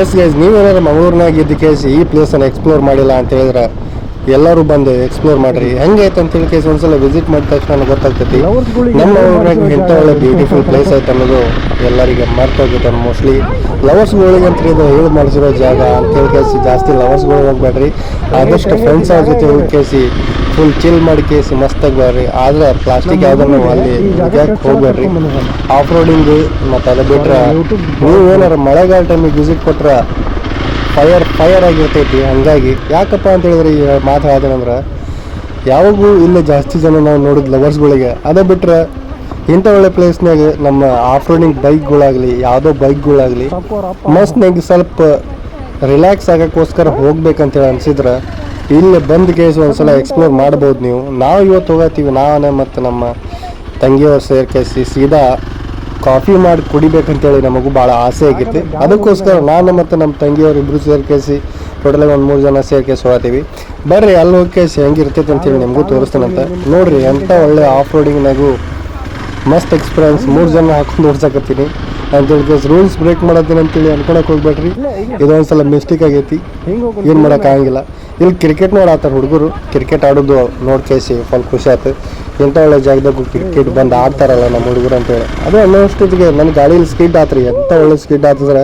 Yes guys ನೀವೇನಾದ್ರು ಮಂಗಳೂರಿನಾಗ ಇದ್ದ ಕೇಸಿ ಈ ಪ್ಲೇಸನ್ನು ಎಕ್ಸ್ಪ್ಲೋರ್ ಮಾಡಿಲ್ಲ ಅಂತ ಹೇಳಿದ್ರೆ ಎಲ್ಲರೂ ಬಂದು ಎಕ್ಸ್ಪ್ಲೋರ್ ಮಾಡ್ರಿ. ಹೆಂಗೈತೆ ಅಂತ ಹೇಳಿ ಕೇಸ್ ಒಂದ್ಸಲ ವಿಸಿಟ್ ಮಾಡಿದ ತಕ್ಷಣ ಗೊತ್ತಾಗ್ತೈತಿ. ನಮ್ಮ ಊರಾಗ ಎಂಥ ಒಳ್ಳೆ ಬ್ಯೂಟಿಫುಲ್ ಪ್ಲೇಸ್ ಐತೆ ಅನ್ನೋದು ಎಲ್ಲರಿಗೆ ಮರ್ತೋಗುತ್ತೆ ಮೋಸ್ಟ್ಲಿ ಲವರ್ಸ್ಗಳಿಗೆ ಅಂತ ಇದು ಹೇಳಿ ಮಾಡಿಸಿರೋ ಜಾಗ ಅಂತ ಹೇಳಿ ಕೇಸಿ ಜಾಸ್ತಿ ಲವರ್ಸ್ಗಳು ಹೋಗ್ಬೇಡ್ರಿ. ಆದಷ್ಟು ಫ್ರೆಂಡ್ಸ್ ಅವ್ರ ಜೊತೆ ಹೋಗಿ ಕೇಸಿ. ಫುಲ್ ಚಿಲ್ ಮಾಡಿ ಕೇಸಿ ಮಸ್ತಾಗಿ ಬರ್ರಿ. ಆದ್ರೆ ಪ್ಲಾಸ್ಟಿಕ್ ಯಾವ್ದನ್ನು ಅಲ್ಲಿ ಹೋಗ್ಬೇಡ್ರಿ. ಆಫ್ ರೋಡಿಂಗ್ ಮತ್ತು ಅದು ಬಿಟ್ರೆ ನೀವು ಏನಾರ ಮಳೆಗಾಲ ಟೈಮಿಗೆ ವಿಸಿಟ್ ಕೊಟ್ರೆ ಫೈರ್ ಫೈರ್ ಆಗಿರ್ತೈತಿ. ಹಂಗಾಗಿ ಯಾಕಪ್ಪ ಅಂತ ಹೇಳಿದ್ರೆ ಈ ಮಾತು ಹೇಳ್ದೇನಂದ್ರೆ ಯಾವಾಗೂ ಇಲ್ಲ ಜಾಸ್ತಿ ಜನ ನಾವು ನೋಡಿದ ಲವರ್ಸ್ಗಳಿಗೆ ಅದೇ ಬಿಟ್ರೆ ಇಂಥ ಒಳ್ಳೆ ಪ್ಲೇಸ್ನಾಗ ನಮ್ಮ ಆಫ್ ರೋಡಿಂಗ್ ಬೈಕ್ಗಳಾಗಲಿ ಯಾವುದೋ ಬೈಕ್ಗಳಾಗಲಿ ಮಸ್ತ್ನಾಗ ಸ್ವಲ್ಪ ರಿಲ್ಯಾಕ್ಸ್ ಆಗೋಕ್ಕೋಸ್ಕರ ಹೋಗ್ಬೇಕಂತೇಳಿ ಅನ್ಸಿದ್ರೆ ಇಲ್ಲಿ ಬಂದ ಕೇಸ್ ಒಂದ್ಸಲ ಎಕ್ಸ್ಪ್ಲೋರ್ ಮಾಡ್ಬೋದು ನೀವು. ನಾವು ಇವತ್ತು ಹೋಗತ್ತೀವಿ ನಾವೇ ಮತ್ತು ನಮ್ಮ ತಂಗಿಯವ್ರು ಸೇರ್ಕೇಸಿ ಸೀದಾ ಕಾಫಿ ಮಾಡಿ ಕುಡಿಬೇಕಂತೇಳಿ ನಮಗೂ ಭಾಳ ಆಸೆ ಆಗಿತ್ತು. ಅದಕ್ಕೋಸ್ಕರ ನಾನು ಮತ್ತು ನಮ್ಮ ತಂಗಿಯವ್ರು ಇಬ್ಬರು ಸೇರ್ಕೇಸಿ ಟೋಟಲಾಗಿ ಒಂದು ಮೂರು ಜನ ಸೇರ್ಕೇಸಿ ಹೋಗತ್ತೀವಿ ಬರ್ರಿ ಅಲ್ಲಿ ಹೋಗಿ ಕೇಸಿ ಹೆಂಗಿರ್ತೈತೆ ಅಂತೇಳಿ ನಿಮಗೂ ತೋರಿಸ್ತಾನಂತ ನೋಡಿರಿ ಎಂಥ ಒಳ್ಳೆ ಆಫ್ ರೋಡಿಂಗ್ನಾಗೂ ಮಸ್ತ್ ಎಕ್ಸ್ಪೀರಿಯನ್ಸ್ ಮೂರು ಜನ ಹಾಕೊಂಡು ಓಡ್ಸಕತ್ತೀನಿ. ಅಂತೇಳಿ ರೂಲ್ಸ್ ಬ್ರೇಕ್ ಮಾಡತ್ತೀನಿ ಅಂತೇಳಿ ಅನ್ಕೊಳಕ್ ಹೋಗ್ಬೇಡ್ರಿ. ಇದೊಂದ್ಸಲ ಮಿಸ್ಟೇಕ್ ಆಗೈತಿ. ಏನು ಮಾಡೋಕ್ಕಾಗಂಗಿಲ್ಲ ಇಲ್ಲಿ ಕ್ರಿಕೆಟ್ ನೋಡತ್ತಾರ ಹುಡುಗರು. ಕ್ರಿಕೆಟ್ ಆಡೋದು ನೋಡ್ಕೇಸಿ ಫುಲ್ ಖುಷಿ ಆಯ್ತು ಇಂಥ ಒಳ್ಳೆ ಜಾಗದಾಗ ಕ್ರಿಕೆಟ್ ಬಂದು ಆಡ್ತಾರಲ್ಲ ನಮ್ಮ ಹುಡುಗರು ಅಂತೇಳಿ. ಅದು ಅನ್ನೋಷ್ಟೊತ್ತಿಗೆ ನನ್ನ ಗಾಡೀಲಿ ಸ್ಕಿಡ್ ಆತ್ರಿ. ಎಂಥ ಒಳ್ಳೆ ಸ್ಕಿಡ್ ಆತದ್ರೆ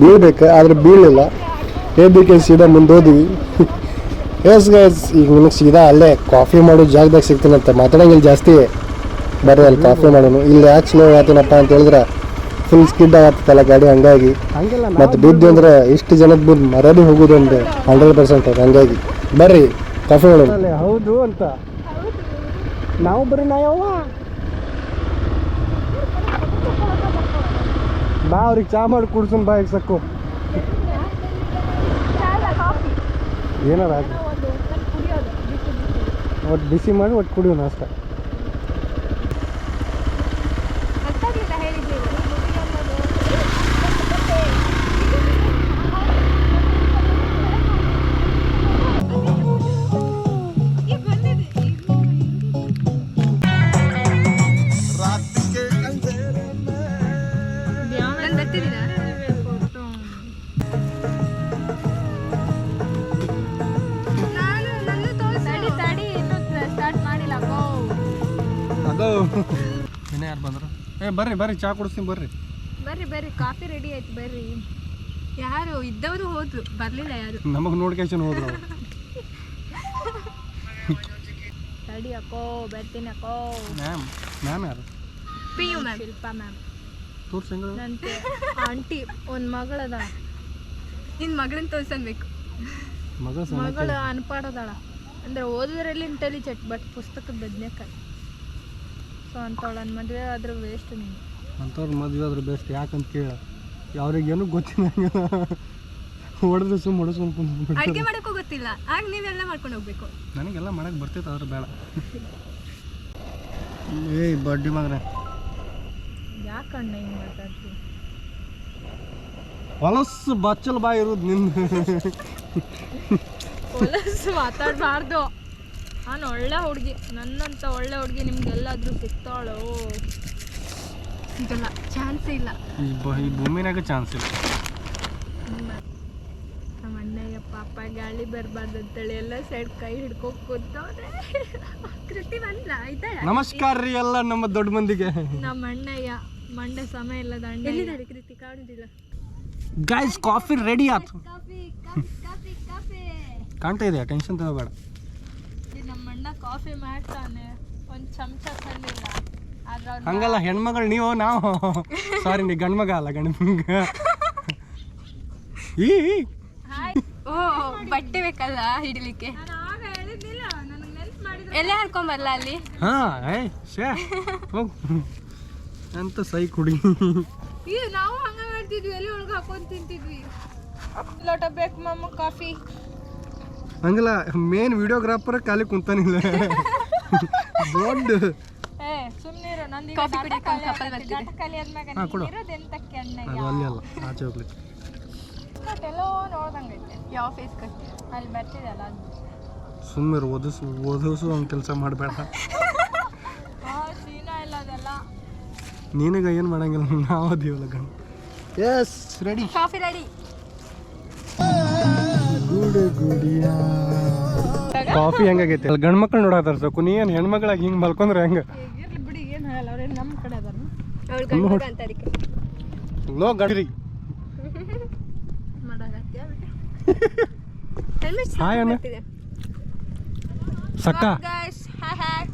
ಬೀಳ್ಬೇಕು, ಆದ್ರೆ ಬೀಳಲಿಲ್ಲ. ಎದ್ದಕ್ಕೆ ಸೀದಾ ಮುಂದೆ ಹೋದ್ವಿ. ಎಸ್ ಗೈಸ್ ಈಗ ನಿಮಗೆ ಸೀದಾ ಅಲ್ಲೇ ಕಾಫಿ ಮಾಡೋ ಜಾಗದಾಗ ಸಿಗ್ತೀನಂತ ಮಾತಾಡೋಂಗಿಲ್ಲ ಜಾಸ್ತಿ. ಬರ್ರಿ ಅಲ್ಲಿ ಕಾಫಿ ಮಾಡೋನು. ಇಲ್ಲಿ ಯಾಕೆ ಸ್ಲೋ ಆತೀನಪ್ಪ ಅಂತ ಹೇಳಿದ್ರೆ ಫುಲ್ ಸ್ಕಿಡ್ ಆಗತ್ತಲ್ಲ ಗಾಡಿ ಹಂಗಾಗಿ. ಮತ್ತು ಬಿದ್ದು ಅಂದ್ರೆ ಇಷ್ಟು ಜನದ ಬಿದ್ದು ಮರಲಿ ಹೋಗುದು ಒಂದು ಹಂಡ್ರೆಡ್ ಪರ್ಸೆಂಟ್ ಹಂಗಾಗಿ. ಬರ್ರಿ ಕಾಫಿ ಹೌದು ಅಂತ. ನಾವು ಬರೀ ನಾಯವ್ವ. ಬಾ ಅವ್ರಿಗೆ ಚಾ ಮಾಡಿ ಕುಡ್ಸನ್ ಬಾ ಈಗ ಸಾಕು. ಏನಾರ. ಒಟ್ಟು ಬಿಸಿ ಮಾಡಿ ಒಟ್ಟು ಕುಡಿಯೋಣ ಅಷ್ಟೇ. ಇನ್ನ ಯಾರು ಬಂದ್ರು? ಏ ಬರ್ರಿ ಬರ್ರಿ ಚಾ ಕುಡಿಸ್ತೀನಿ ಬರ್ರಿ. ಬರ್ರಿ ಬರ್ರಿ ಕಾಫಿ ರೆಡಿ ಆಯ್ತು ಬರ್ರಿ. ಯಾರು ಇದ್ದವರು ಹೋದ್ರು ಬರ್ಲಿಲ್ಲ ಯಾರು? ನಮಗೆ ನೋಡ್ಕೇಶನ್ ಹೋದ್ರು ಅವ್ರು. ತಡಿ ಅಕ್ಕೋ ಬರ್ತೀನಿ ಅಕ್ಕೋ. ಮ್ಯಾಮ್ ಮ್ಯಾಮ್ ಯಾರು? P U ma'am Shilpa ma'am ತೋರ್ಸಿ ಹೆಂಗ ನಂತೆ ಆಂಟಿ ಒಂದು ಮಗಳದ ನಿನ್ನ ಮಗಳನ್ನ ತೋರ್ಸನ್ಬೇಕು. ಮಗ ಮಗಳು ಅನ್ಪಾಡದಾಳ ಅಂದ್ರೆ ಓದೋದ್ರಲ್ಲಿ ಇಂಟೆಲಿಜೆಂಟ್ ಬಟ್ ಪುಸ್ತಕದ ಬದ್ನೆಕಾಯಿ ಸೊ ಅಂಥವ್ಳು ನನ್ನ ಮದುವೆ ಆದ್ರೆ ವೇಸ್ಟ್ ನೀನು. ಅಂಥವ್ರ ಮದುವೆ ಆದ್ರೆ ಬೆಸ್ಟ್ ಯಾಕಂತ ಕೇಳ. ಅವ್ರಿಗೇನು ಗೊತ್ತಿಲ್ಲ ಹೊಡೆದ್ರೆ ಸುಮ್ಮ ಹೊಡೆಸ್ಕೊಂಡು ಅಡುಗೆ ಮಾಡಕ್ಕೂ ಗೊತ್ತಿಲ್ಲ. ಆಗ ನೀವೆಲ್ಲ ಮಾಡ್ಕೊಂಡು ಹೋಗ್ಬೇಕು. ನನಗೆಲ್ಲ ಮಾಡಕ್ಕೆ ಬರ್ತೈತೆ ಆದ್ರೆ ಬೇಡ. ಏಯ್ ಬಡ್ಡಿ ಮಗನೇ. ಯಾಕಣ್ಣ ಹಿಂಗೆ ಮಾತಾಡ್ತೀವಿ ಹೊಲಸು ಬಚ್ಚಲು ಬಾಯಿ ಇರೋದು ನಿಂದು. ಹೊಲಸು ಮಾತಾಡಬಾರ್ದು. ನಾನು ಒಳ್ಳೆ ಹುಡುಗಿ ನನ್ನಂತ ಒಳ್ಳೆ ಹುಡುಗಿ ನಿಮ್ಗೆಲ್ಲಾದ್ರೂ ಸಿಗ್ತಾಳೋ? ಸಿಗಲ್ಲ ಚಾನ್ಸ್ ಇಲ್ಲ. ಈ ಬ ಈ ಭೂಮಿನಾಗ ಚಾನ್ಸ್ ಇಲ್ಲ. ನಮ್ಮ ಅಣ್ಣಯ್ಯ ಪಾಪ ಗಾಳಿ ಬರಬಾರ್ದು ಅಂತೇಳಿ ಎಲ್ಲ ಸೈಡ್ ಕೈ ಹಿಡ್ಕೊಂಡು ಕೂತವ್ರೆ. ಕೃತಿ ಬಂದ್ಲ? ಆಯ್ತಾ? ನಮಸ್ಕಾರ ರೀ ಎಲ್ಲ ನಮ್ಮ ದೊಡ್ಡ ಮಂದಿಗೆ. ನಮ್ಮ ಅಣ್ಣಯ್ಯ ಮಂಡೆ ಸಮಯ ಇಲ್ಲದ ಅಣ್ಣ ಎಲ್ಲಿದ್ದಾರೆ ಕೃತಿ? ಕಾಣುದಿಲ್ಲ. ಗೈಸ್ ಕಾಫಿ ರೆಡಿ ಆಯ್ತು. Coffee coffee coffee coffee. ಕಾಣ್ತಾ ಇದೆ ಟೆನ್ಷನ್ ತಗೋಬೇಡ. ಅಣ್ಣ ಕಾಫಿ ಮಾಡ್ತಾನೆ. ಒಂದು ಚಮಚ ತಂದಿಲ್ಲ ಆದ್ರೆ ಹಂಗಲ್ಲ ಹೆಣ್ಮಗಳು ನೀವು ನಾವು. ಸಾರಿ ನೀ ಗಂಡು ಮಗ ಅಲ್ಲ ಗಂಡು ಮಗ ಈ. ಓ ಬಟ್ಟೆ ಬೇಕಲ್ಲ ಹಿಡಿಲಿಕ್ಕೆ? ಎಲ್ಲ ಹಾಕೊಂಬರ್ಲ ಅಲ್ಲಿ? ಹಾ ಏ ಶೇ ಹೋಗ್. ಅಂತ ಸೈ ಕುಡಿ. ಈ ನಾವು ಹಂಗ ಮಾಡ್ತಿದ್ವಿ ಎಲ್ಲಿ ಒಳಗೆ ಹಾಕೊಂಡು ತಿಂತಿದ್ವಿ. ಲೋಟ ಬೇಕು ಮಮ್ಮ ಕಾಫಿ. ಹಂಗಲ್ಲ ಮೇನ್ ವಿಡಿಯೋಗ್ರಾಫರ್ ಖಾಲಿ ಕುಂತಾನಿಲ್ಲ. ದೊಡ್ಡ ಅದು ಅಲ್ಲಿ ಆಚೆ ಹೋಗ್ಲಿಕ್ಕೆ. ಸುಮ್ಮನೆ ಓದಿಸು ಓದಿಸು ಹಂಗೆ ಕೆಲಸ ಮಾಡಬೇಡ. ಆ ಸೀನಾ ಇಲ್ಲ ಅದೆಲ್ಲ. ನಿನಗೆ ಏನು ಮಾಡಂಗಿಲ್ಲ ನಾವು ಅದೀವಲ್ಲ ಗಣ yes ready coffee ready coffee ಹೆಂಗಾಗೈತೆ? ಅಲ್ಲಿ ಗಂಡ್ ಮಕ್ಳು ನೋಡತ್ತಾರ ಸೊಕ್ಕು. ನೀ ಏನು ಹೆಣ್ಮಕ್ಳಾಗಿ ಹಿಂಗೆ ಮಲ್ಕೊಂಡ್ರೆ ಹೆಂಗೆ? ಇರ್ಲಿ ಬಿಡಿ ಏನು ಹೇಳಲ್ಲ ನಮ್ಮ ಕಡೆ ಅದಾರ ಅವಳು ಗಂಡ ಅದಕ್ಕೆ ಲೋ ಗಡ್ರಿ. ಹಾಯ್ ಅಣ್ಣ. ಸಕ್ಕ. Guys hi hi